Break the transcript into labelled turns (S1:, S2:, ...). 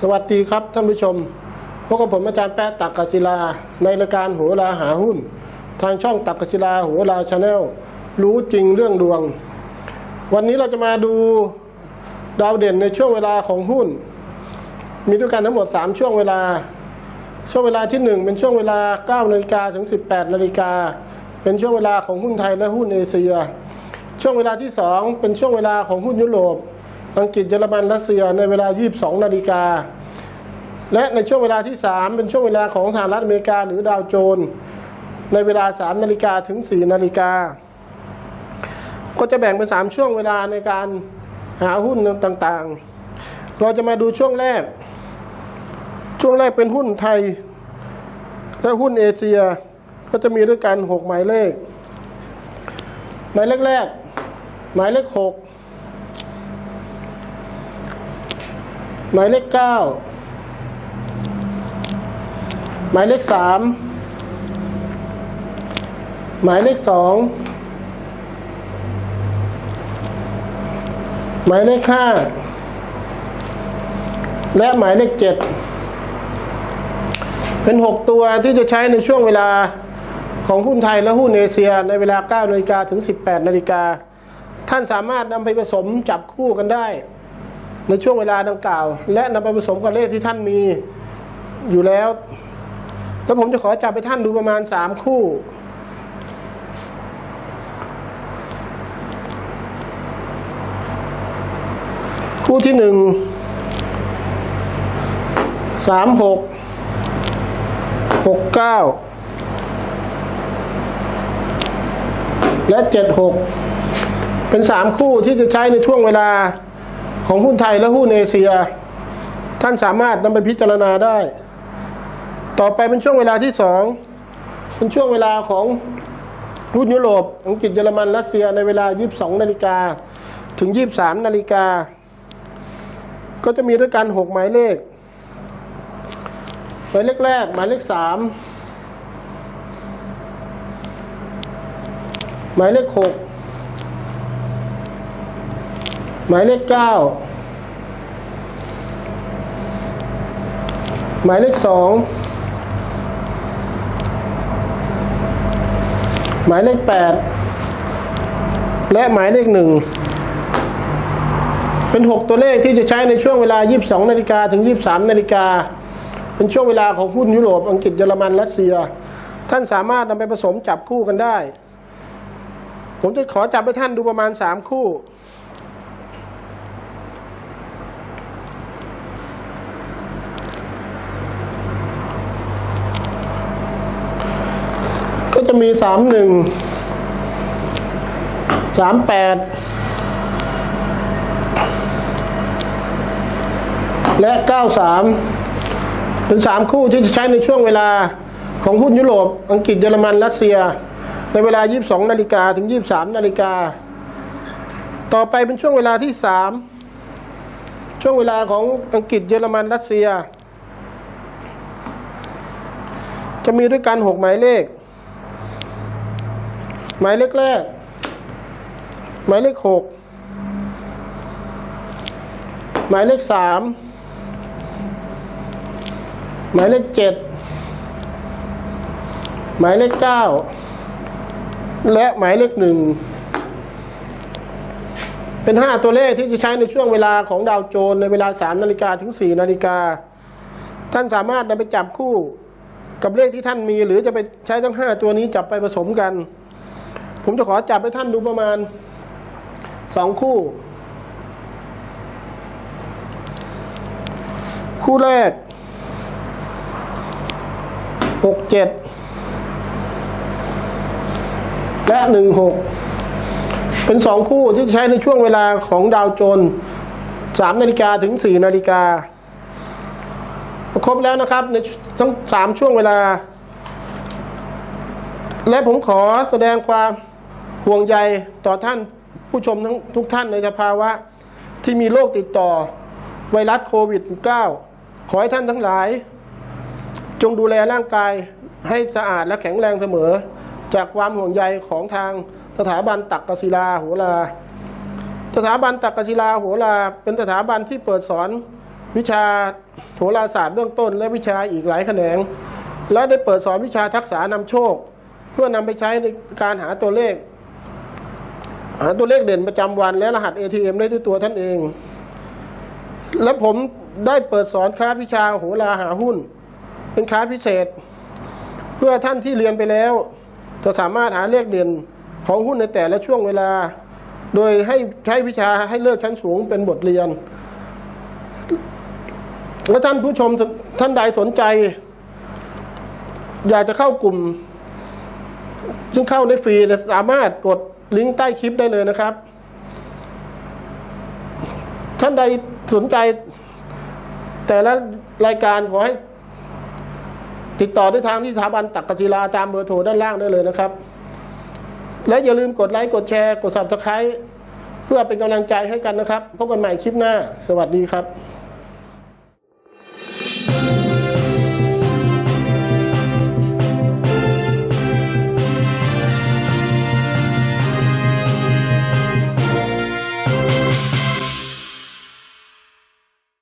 S1: สวัสดีครับท่านผู้ชม พบกับผมอาจารย์แป๊ะตักกศิลา ในรายการโหัวลาหาหุ้น ทางช่องตักกศิลาโหัวลาชาแนลรู้จริงเรื่องดวง วันนี้เราจะมาดูดาวเด่นในช่วงเวลาของหุ้น มีด้วยกันทั้งหมด 3 ช่วงเวลา ช่วงเวลาที่ 1 เป็นช่วงเวลา9นาฬิกาถึง 18นาฬิกาเป็นช่วงเวลาของหุ้นไทยและหุ้นเอเชีย ช่วงเวลาที่ 2 เป็นช่วงเวลาของหุ้นยุโรปอังกฤษเยอรมันรัสเซียในเวลา 22 นาฬิกา และในช่วงเวลาที่ 3 เป็นช่วงเวลาของสหรัฐอเมริกาหรือดาวโจนส์ในเวลา 3 นาฬิกาถึง 4 นาฬิกา ก็จะแบ่งเป็น 3 ช่วงเวลาในการหาหุ้นต่างๆ เราจะมาดูช่วงแรก ช่วงแรกเป็นหุ้นไทย และหุ้นเอเชีย ก็จะมีด้วยกัน 6 หมายเลข หมายเลขแรก หมายเลข 6 หมายเลขเก้า มายเลขสามหมายเลขสองหมายเลขห้าและหมายเลขเจ็ดเป็นหกตัวที่จะใช้ในช่วงเวลาของหุ้นไทยและหุ้นเอเชีย ในเวลา9นาฬิกาถึง18นาฬิกาท่านสามารถนำไปผสมจับคู่กันได้ ในช่วงเวลาดังกล่าว และนำไปผสมกับเลขที่ท่านมีอยู่แล้ว แล้วผมจะขอจับไปท่านดูประมาณสามคู่ คู่ที่หนึ่งสามหกหกเก้าและเจ็ดหกเป็นสามคู่ที่จะใช้ในช่วงเวลาของหุ้นไทยและหุ้นเอเชีย ท่านสามารถนำไปพิจารณาได้ ต่อไปเป็นช่วงเวลาที่สองเป็นช่วงเวลาของรุ่นยุโรป อังกฤษเยอรมันรัสเซียในเวลา 22 นาฬิกาถึง 23 นาฬิกา ก็จะมีด้วยกัน 6 หมายเลข หมายเลขแรก หมายเลข 3 หมายเลข 6 หมายเลข 9 หมายเลข 2 หมายเลขแปดและหมายเลขหนึ่งเป็นหกตัวเลขที่จะใช้ในช่วงเวลา 22 นาฬิกาถึง 23 นาฬิกา เป็นช่วงเวลาของหุ้นยุโรป อังกฤษเยอรมันรัสเซีย ท่านสามารถนำไปผสมจับคู่กันได้ ผมจะขอจับให้ท่านดูประมาณ 3 คู่ มีสามหนึ่งสามแปดและเก้าสามเป็นสามคู่ที่จะใช้ในช่วงเวลาของหุ้นยุโรป อังกฤษ เยอรมัน รัสเซีย ในเวลา 22 นาฬิกาถึง 23 นาฬิกา ต่อไปเป็นช่วงเวลาที่สามช่วงเวลาของอังกฤษ เยอรมัน รัสเซีย จะมีด้วยกันหกหมายเลข หมายเลขแรก หมายเลขหกหมายเลขสามหมายเลขเจ็ดหมายเลขเก้าและหมายเลขหนึ่งเป็นห้าตัวเลขที่จะใช้ในช่วงเวลาของดาวโจนในเวลาสามนาฬิกาถึงสี่นาฬิกา ท่านสามารถนำไปจับคู่กับเลขที่ท่านมี หรือจะไปใช้ทั้งห้าตัวนี้จับไปผสมกัน ผมจะขอจับให้ท่านดูประมาณสองคู่ คู่แรกหกเจ็ดและหนึ่งหกเป็นสองคู่ที่ใช้ในช่วงเวลาของดาวโจนส์สามนาฬิกาถึงสี่นาฬิกาครบแล้วนะครับในทั้งสามช่วงเวลา และผมขอแสดงความ ห่วงใยต่อท่านผู้ชมทั้งทุกท่านในสภาวะที่มีโรคติดต่อไวรัสโควิด -19 ขอให้ท่านทั้งหลาย จงดูแลร่างกายให้สะอาดและแข็งแรงเสมอ จากความห่วงใยของทางสถาบันตักกศิลาโหรา สถาบันตักกศิลาโหรา เป็นสถาบันที่เปิดสอนวิชาโหราศาสตร์เบื้องต้น และวิชาอีกหลายแขนง และได้เปิดสอนวิชาทักษะนำโชค เพื่อนำไปใช้ในการหาตัวเลข หาตัวเลขเด่นประจำวันและรหัส ATM ได้ด้วยตัวท่านเอง และผมได้เปิดสอนคลาสวิชาโหราหาหุ้น เป็นคลาสพิเศษ เพื่อท่านที่เรียนไปแล้ว จะสามารถหาเลขเด่นของหุ้นในแต่ละช่วงเวลา โดยให้ใช้วิชาให้เลิกชั้นสูงเป็นบทเรียนและท่านผู้ชมท่านใดสนใจ อยากจะเข้ากลุ่ม ซึ่งเข้าได้ฟรีสามารถกด ลิงก์ใต้คลิปได้เลยนะครับ ท่านใดสนใจ แต่ละรายการขอให้ ติดต่อด้วยทางที่สถาบันตักกศิลาตามเบอร์โทรด้านล่างได้เลยนะครับ และอย่าลืมกดไลค์กดแชร์ กด subscribe เพื่อเป็นกำลังใจให้กันนะครับ พบกันใหม่คลิปหน้า สวัสดีครับ